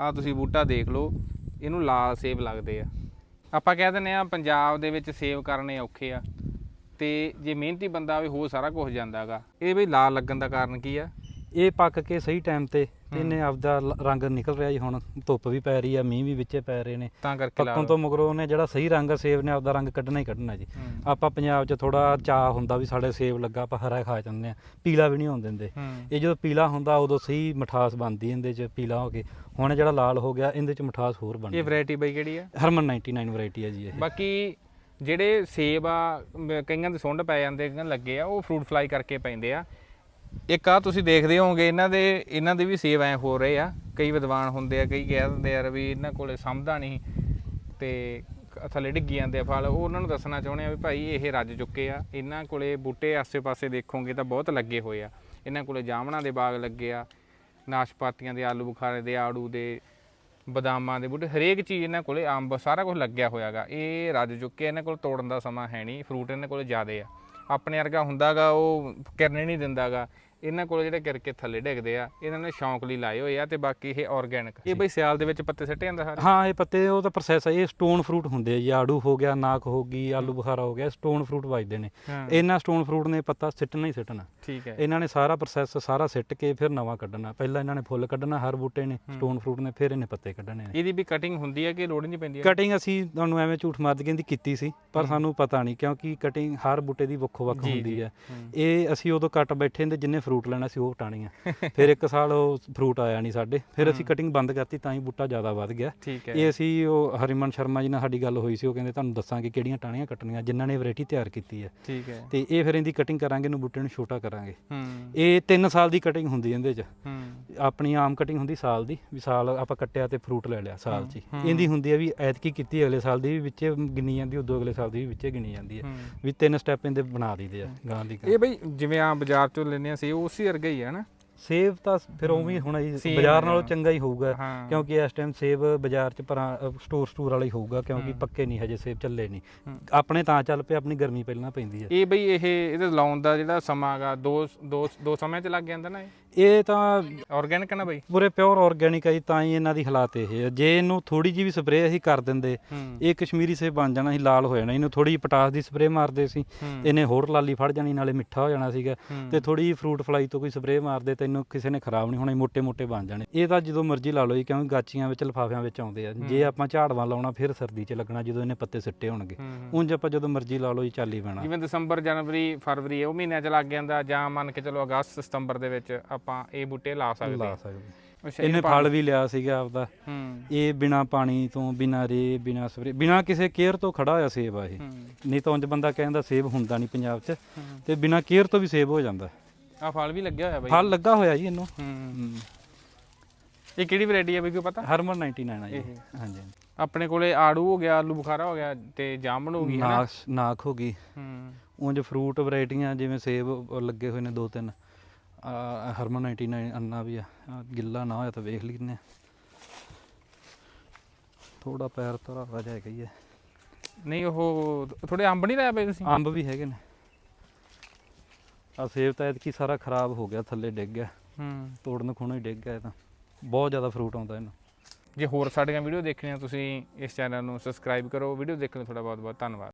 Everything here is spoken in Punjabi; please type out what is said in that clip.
ਆ ਤੁਸੀਂ ਬੂਟਾ ਦੇਖ ਲਓ, ਇਹਨੂੰ ਲਾਲ ਸੇਬ ਲੱਗਦੇ ਆ। ਆਪਾਂ ਕਹਿ ਦਿੰਦੇ ਆ ਪੰਜਾਬ ਦੇ ਵਿੱਚ ਸੇਬ ਕਰਨੇ ਔਖੇ ਆ, ਤੇ ਜੇ ਮਿਹਨਤੀ ਬੰਦਾ ਹੋਵੇ ਹੋ ਸਾਰਾ ਕੁਝ ਜਾਂਦਾਗਾ ਇਹ ਵੀ ਲਾਲ ਲੱਗਣ ਦਾ ਕਾਰਨ ਕੀ ਆ? ਇਹ ਪੱਕ ਕੇ ਸਹੀ ਟਾਈਮ ਤੇ ਇਹਨੇ ਆਪਦਾ ਲ- ਰੰਗ ਨਿਕਲ ਰਿਹਾ ਜੀ ਹੁਣ ਧੁੱਪ ਵੀ ਪੈ ਰਹੀ ਆ ਮੀਂਹ ਵੀ ਵਿੱਚੇ ਪੈ ਰਹੇ ਨੇ। ਤਾਂ ਕਰਕੇ ਪੱਕਣ ਤੋਂ ਮਗਰੋਂ ਉਹਨੇ ਜਿਹੜਾ ਸਹੀ ਰੰਗ ਆ ਸੇਬ ਨੇ ਆਪਦਾ ਰੰਗ ਕੱਢਣਾ ਹੀ ਕੱਢਣਾ ਜੀ। ਹੂੰ। ਆਪਾਂ ਪੰਜਾਬ 'ਚ ਥੋੜਾ ਚਾਹ ਹੁੰਦਾ ਵੀ ਸਾਡੇ ਸੇਬ ਲੱਗਾ ਆਪਾਂ ਹਰਾ ਖਾ ਜਾਂਦੇ ਆ ਪੀਲਾ ਵੀ ਨਹੀਂ ਹੋਣ ਦਿੰਦੇ। ਹੂੰ। ਇਹ ਜਦੋਂ ਪੀਲਾ ਹੁੰਦਾ ਉਦੋਂ ਸਹੀ ਮਠਾਸ ਬਣਦੀ ਇਹਦੇ 'ਚ ਪੀਲਾ ਹੋ ਕੇ। ਹੁਣ ਜਿਹੜਾ ਲਾਲ ਹੋ ਗਿਆ ਇਹਦੇ 'ਚ ਮਠਾਸ ਹੋਰ ਇਹ ਬਣਦੀ ਵੈਰਾਈਟੀ ਬਈ ਕਿਹੜੀ ਆ? ਹਰਮਨ 99 ਵੈਰਾਈਟੀ ਹੈ ਜੀ ਇਹ। ਬਾਕੀ ਜਿਹੜੇ ਸੇਬ ਆ ਮ- ਕਈਆਂ ਦੇ ਸੁੰਡ ਪੈ ਜਾਂਦੇ ਕਈਆਂ ਦੇ ਲੱਗੇ ਆ ਉਹ ਫਰੂਟ ਫਲਾਈ ਕਰਕੇ ਪੈਂਦੇ ਆ। ਇੱਕ ਆ ਤੁਸੀਂ ਦੇਖਦੇ ਹੋਵੋਗੇ ਇਹਨਾਂ ਦੇ ਇਹਨਾਂ ਦੇ ਵੀ ਸੇਬ ਐ ਹੋ ਰਹੇ ਆ। ਕਈ ਵਿਦਵਾਨ ਹੁੰਦੇ ਆ ਕਈ ਕਹਿ ਦਿੰਦੇ ਯਾਰ ਵੀ ਇਹਨਾਂ ਕੋਲੇ ਸਮਝਦਾ ਨਹੀਂ ਤੇ ਥੱਲੇ ਡਿੱਗੀ ਜਾਂਦੇ ਆ ਫਲ। ਉਹ ਉਹਨਾਂ ਨੂੰ ਦੱਸਣਾ ਚਾਹੁੰਦੇ ਆ ਵੀ ਭਾਈ ਇਹ ਰੱਜ ਚੁੱਕੇ ਆ। ਇਹਨਾਂ ਕੋਲੇ ਬੂਟੇ ਆਸੇ-ਪਾਸੇ ਦੇਖੋਗੇ ਤਾਂ ਬਹੁਤ ਲੱਗੇ ਹੋਏ ਆ। ਇਹਨਾਂ ਕੋਲੇ ਜਾਮਣਾਂ ਦੇ ਬਾਗ ਲੱਗੇ ਆ ਨਾਸ਼ਪਾਤੀਆਂ ਦੇ ਆਲੂ ਬੁਖਾਰੇ ਦੇ ਆੜੂ ਦੇ ਬਦਾਮਾਂ ਦੇ ਬੂਟੇ ਹਰੇਕ ਚੀਜ਼ ਇਹਨਾਂ ਕੋਲੇ ਅੰਬ ਸਾਰਾ ਕੁਝ ਲੱਗਿਆ ਹੋਇਆਗਾ। ਇਹ ਰੱਜ ਚੁੱਕੇ ਆ, ਇਹਨਾਂ ਕੋਲ ਤੋੜਨ ਦਾ ਸਮਾਂ ਹੈ ਨਹੀਂ ਫਰੂਟ ਇਹਨਾਂ ਕੋਲੇ ਜ਼ਿਆਦੇ ਆ। ਆਪਣੇ ਵਰਗਾ ਹੁੰਦਾਗਾ ਉਹ ਕਿਰਨੇ ਨਹੀਂ ਦਿੰਦਾਗਾ। ਇਹਨਾਂ ਕੋਲ ਜਿਹੜੇ ਕਿਰਕੇ ਥੱਲੇ ਡਿੱਗਦੇ ਆ ਇਹਨਾਂ ਨੇ ਸ਼ੌਂਕ ਲਈ ਲਾਏ ਹੋਏ ਆ ਤੇ ਬਾਕੀ ਇਹ ਆਰਗੈਨਿਕ ਇਹ ਬਈ ਸਿਆਲ ਦੇ ਵਿੱਚ ਪੱਤੇ ਸਿੱਟੇ ਜਾਂਦਾ ਸਾਰੇ? ਹਾਂ ਇਹ ਪੱਤੇ ਉਹ ਤਾਂ ਪ੍ਰੋਸੈਸ ਹੈ ਇਹ ਸਟੋਨ ਫਰੂਟ ਹੁੰਦੇ ਆ ਜੀ। ਆੜੂ ਹੋ ਗਿਆ ਨਾਕ ਹੋ ਗਈ ਆਲੂ ਬੁਖਾਰਾ ਹੋ ਗਿਆ ਸਟੋਨ ਫਰੂਟ ਵੱਜਦੇ ਨੇ। ਇਹਨਾਂ ਸਟੋਨ ਫਰੂਟ ਨੇ ਪੱਤਾ ਸਿੱਟਣਾ ਹੀ ਸਿੱਟਣਾ। ਠੀਕ ਹੈ। ਇਹਨਾਂ ਨੇ ਸਾਰਾ ਪ੍ਰੋਸੈਸ ਸਾਰਾ ਸਿੱਟ ਕੇ ਫਿਰ ਨਵਾਂ ਕੱਢਣਾ। ਪਹਿਲਾਂ ਇਹਨਾਂ ਨੇ ਫੁੱਲ ਕੱਢਣਾ ਹਰ ਬੂਟੇ ਨੇ ਸਟੋਨ ਫਰੂਟ ਨੇ ਫਿਰ ਇਹਨੇ ਪੱਤੇ ਕੱਢਣੇ ਨੇ। ਇਹਦੀ ਵੀ ਕਟਿੰਗ ਹੁੰਦੀ ਹੈ ਕਿ ਲੋੜ ਨਹੀਂ ਪੈਂਦੀ ਕਟਿੰਗ ਅਸੀਂ ਤੁਹਾਨੂੰ ਐਵੇਂ ਝੂਠ ਮਾਰ ਕੇ ਦੀ ਕੀਤੀ ਸੀ ਪਰ ਸਾਨੂੰ ਪਤਾ ਨਹੀਂ ਕਿਉਂਕਿ ਕਟਿੰਗ ਹਰ ਬੂਟੇ ਦੀ ਵੱਖੋ ਵੱਖ ਹੁੰਦੀ ਹੂੰ। ਇਹ ਅਸੀਂ ਉਦੋਂ ਕੱਟ ਬੈਠੇ ਹੁੰਦੇ ਜਿੰਨੇ ਫਰੂਟ ਲੈਣਾ ਸੀ ਉਹ ਟਾਣੀਆਂ ਫਿਰ ਇੱਕ ਸਾਲ ਉਹ ਫਰੂਟ ਆਇਆ ਨਹੀਂ ਸਾਡੇ। ਫਿਰ ਅਸੀਂ ਕਟਿੰਗ ਬੰਦ ਕਰਤੀ ਤਾਂ ਹੀ ਬੂਟਾ ਜ਼ਿਆਦਾ ਵੱਧ ਗਿਆ। ਠੀਕ ਹੈ। ਇਹ ਅਸੀਂ ਉਹ ਹਰਿਮਨ ਸ਼ਰਮਾ ਜੀ ਨਾਲ ਸਾਡੀ ਗੱਲ ਹੋਈ ਸੀ ਉਹ ਕਹਿੰਦੇ ਤੁਹਾਨੂੰ ਦੱਸਾਂਗੇ ਕਿਹੜੀਆਂ ਟਾਹਣੀਆਂ ਕੱਟਣੀਆਂ ਜਿਨ੍ਹਾਂ ਨੇ ਵੈਰਾਈਟੀ ਤਿਆਰ ਕੀਤੀ ਹੈ। ਠੀਕ ਹੈ। ਤੇ ਇਹ ਫਿਰ ਇਹਦੀ ਕਟਿੰਗ ਕਰਾਂਗੇ ਨੂੰ ਬੂਟੇ ਨੂੰ ਛੋਟਾ ਕਰਾਂਗੇ। ਇਹ 3 ਸਾਲ ਦੀ ਕਟਿੰਗ ਹੁੰਦੀ ਇਹਦੇ 'ਚ। ਹੂੰ। ਆਪਣੀ ਆਮ ਕਟਿੰਗ ਹੁੰਦੀ ਸਾਲ ਦੀ ਵੀ ਸਾਲ ਆਪਾਂ ਕੱਟਿਆ ਤੇ ਫਰੂਟ ਲੈ ਲਿਆ ਸਾਲ 'ਚ। ਇਹਦੀ ਹੁੰਦੀ ਹੈ ਵੀ ਐਤਕੀ ਕੀਤੀ ਅਗਲੇ ਸਾਲ ਦੀ ਵੀ ਵਿੱਚੇ ਗਿਣੀ ਜਾਂਦੀ ਉਦੋਂ ਅਗਲੇ ਸਾਲ ਦੀ ਵੀ ਵਿੱਚੇ ਗਿਣੀ ਜਾਂਦੀ ਹੈ। ਵੀ ਤਿੰਨ ਸਟੈਪ ਇਹਦੇ ਬਣਾ ਦਈਦੇ ਆ ਗਾਂ ਦੀ। ਇਹ ਬਈ ਜਿਵੇਂ ਆ ਬਾਜ਼ਾਰ ਚੋਂ ਲੈਨੇ ਆ ਸੀ ਉਸੇ ਵਰਗਾ ਹੀ ਹੈ ਨਾ ਸੇਬ ਤਾਂ ਫਿਰ ਉਵੇਂ ਹੀ ਹੋਣਾ ਜੀ ਬਾਜ਼ਾਰ ਨਾਲੋਂ। ਚੰਗਾ ਹੀ ਹੋਊਗਾ ਕਿਉਂਕਿ ਇਸ ਟਾਈਮ ਸੇਬ ਬਾਜ਼ਾਰ 'ਚ ਪਰਾਂ ਸਟੋਰ ਸਟੋਰ ਵਾਲਾ ਹੀ ਹੋਊਗਾ ਕਿਉਂਕਿ। ਪੱਕੇ ਨਹੀਂ ਹਜੇ ਸੇਬ ਚੱਲੇ ਨਹੀਂ। ਆਪਣੇ ਤਾਂ ਚੱਲ ਪਏ ਆਪਣੀ ਗਰਮੀ ਪਹਿਲਾਂ ਪੈਂਦੀ ਹੈ ਇਹ ਬਈ ਇਹ ਇਹਦੇ ਲਾਉਣ ਦਾ ਜਿਹੜਾ ਸਮਾਂ ਹੈਗਾ ਦੋ ਦੋ ਦੋ ਸਮੇਂ ਚ ਲੱਗ ਜਾਂਦਾ ਨਾ ਇਹ ਇਹ ਤਾਂ ਆਰਗੈਨਿਕ ਨਾ ਬਾਈ? ਪੂਰੇ ਪਿਓਰ ਆਰਗੈਨਿਕ ਹੈ ਤਾਂ ਹੀ ਇਹਨਾਂ ਦੀ ਹਾਲਾਤ ਇਹ ਹੈ। ਜੇ ਇਹਨੂੰ ਥੋੜੀ ਜੀ ਵੀ ਸਪਰੇਅ ਅਸੀਂ ਕਰ ਦਿੰਦੇ ਇਹ ਕਸ਼ਮੀਰੀ ਸੇਬ ਬਣ ਜਾਣਾ ਸੀ ਲਾਲ ਹੋ ਜਾਣਾ। ਇਹਨੂੰ ਥੋੜੀ ਪਟਾਸ ਦੀ ਸਪਰੇਅ ਮਾਰਦੇ ਸੀ ਇਹਨੇ ਹੋਰ ਲਾਲੀ ਫੜ ਜਾਣੀ ਨਾਲੇ ਮਿੱਠਾ ਹੋ ਜਾਣਾ ਸੀਗਾ। ਤੇ ਥੋੜੀ ਫਰੂਟ ਫਲਾਈ ਤੋਂ ਕੋਈ ਸਪਰੇਅ ਮਾਰਦੇ ਤਾਂ ਇਹਨੂੰ ਕਿਸੇ ਨੇ ਖਰਾਬ ਨਹੀਂ ਹੋਣਾ ਮੋٹے-ਮੋٹے ਬਣ ਜਾਣੇ। ਇਹ ਤਾਂ ਜਦੋਂ ਮਰਜ਼ੀ ਲਾ ਲਓ ਜੀ ਕਿਉਂਕਿ ਗਾਚੀਆਂ ਵਿੱਚ ਲਫਾਫਿਆਂ ਵਿੱਚ ਆਉਂਦੇ ਆ। ਜੇ ਆਪਾਂ ਝਾੜਵਾ ਲਾਉਣਾ ਫਿਰ ਸਰਦੀ 'ਚ ਲੱਗਣਾ ਜਦੋਂ ਇਹਨੇ ਪੱਤੇ ਸਿੱਟੇ ਹੋਣਗੇ। ਉਂਝ ਆਪਾਂ ਜਦੋਂ ਮਰਜ਼ੀ ਲਾ ਲਓ ਜੀ ਚਾਲੀ ਹੀ ਜਿਵੇਂ ਦਸੰਬਰ ਜਨਵਰੀ ਫਰਵਰੀ ਉਹ ਮਹੀਨਿਆਂ 'ਚ ਲੱਗ ਜਾਂਦਾ ਜਾਂ ਮੰਨ ਕੇ ਚਲੋ ਅਗਸਤ ਸਤੰਬਰ ਦੇ ਵਿੱਚ ਆਪਾਂ ਇਹ ਬੂਟੇ ਲਾ ਸਕਦੇ ਲਾ ਹਾਂ। ਸਕਦੇ ਅੱਛਾ, ਇਹਨੇ ਇਹ ਫਲ ਵੀ ਲਿਆ ਸੀਗਾ ਆਪਦਾ। ਹੂੰ। ਇਹ ਬਿਨਾ ਪਾਣੀ ਤੋਂ ਬਿਨਾ ਰੇ ਬਿਨਾ ਸਪਰੇ ਬਿਨਾ ਕਿਸੇ ਕੇਅਰ ਤੋਂ ਖੜਾ ਹੋਇਆ ਸੇਬ ਆ ਇਹ। ਨਹੀਂ ਤਾਂ ਉਂਝ ਬੰਦਾ ਕਹਿੰਦਾ ਸੇਬ ਹੁੰਦਾ ਨਹੀਂ ਪੰਜਾਬ 'ਚ। ਤੇ ਬਿਨਾ ਕੇਅਰ ਤੋਂ ਵੀ ਸੇਬ ਹੋ ਜਾਂਦਾ। ਆ ਫਲ ਵੀ ਲੱਗਿਆ ਹੋਇਆ ਬਈ। ਫਲ ਲੱਗਾ ਹੋਇਆ ਜੀ ਇਹਨੂੰ। ਹੂੰ। ਇਹ ਕਿਹੜੀ ਵੈਰਾਈਟੀ ਹੈ ਬਈ ਕੋਈ ਪਤਾ? ਹਰਮਨ 99 ਆ ਜੀ। ਹਾਂਜੀ। ਆਪਣੇ ਕੋਲੇ ਆੜੂ ਹੋ ਗਿਆ ਆਲੂ ਬੁਖਾਰਾ ਹੋ ਗਿਆ ਤੇ ਜਾਮਣ ਹੋ ਗਈ ਹੈ ਨਾ? ਨਾਕ ਹੋ ਗਈ। ਹੂੰ। ਉਂਝ ਫਰੂਟ ਵੈਰਾਈਟੀਆਂ ਜਿਵੇਂ ਸੇਬ ਲੱਗੇ ਹੋਏ ਨੇ ਦੋ ਤਿੰਨ। ਹਰਮਨ 99 ਅੰਨਾ ਵੀ ਆ ਗਿੱਲਾ ਨਾ ਹੋਇਆ ਤਾਂ ਵੇਖ ਲੈਨੇ ਥੋੜਾ ਪੈਰ ਤਰਾ ਵਾ ਜਾਏਗਾ ਹੀ ਹੈ ਨਹੀਂ ਉਹ ਥੋੜੇ ਅੰਬ ਨਹੀਂ ਲਾਇਆ ਬਈ ਤੁਸੀਂ? ਅੰਬ ਵੀ ਹੈਗੇ ਨੇ। ਆ ਸੇਬ ਤਾਂ ਐਤਕੀ ਸਾਰਾ ਖਰਾਬ ਹੋ ਗਿਆ ਥੱਲੇ ਡਿੱਗ ਗਿਆ। ਹੂੰ। ਤੋੜਨ ਖੁਣੋਂ ਹੀ ਡਿੱਗ ਗਿਆ ਇਹ ਤਾਂ। ਬਹੁਤ ਜ਼ਿਆਦਾ ਫਰੂਟ ਆਉਂਦਾ ਇਹਨੂੰ। ਜੇ ਹੋਰ ਸਾਡੀਆਂ ਵੀਡੀਓ ਦੇਖਣੀਆਂ ਤੁਸੀਂ ਇਸ ਚੈਨਲ ਨੂੰ ਸਬਸਕ੍ਰਾਈਬ ਕਰੋ। ਵੀਡੀਓ ਦੇਖਣ ਲਈ ਤੁਹਾਡਾ ਬਹੁਤ ਬਹੁਤ ਧੰਨਵਾਦ।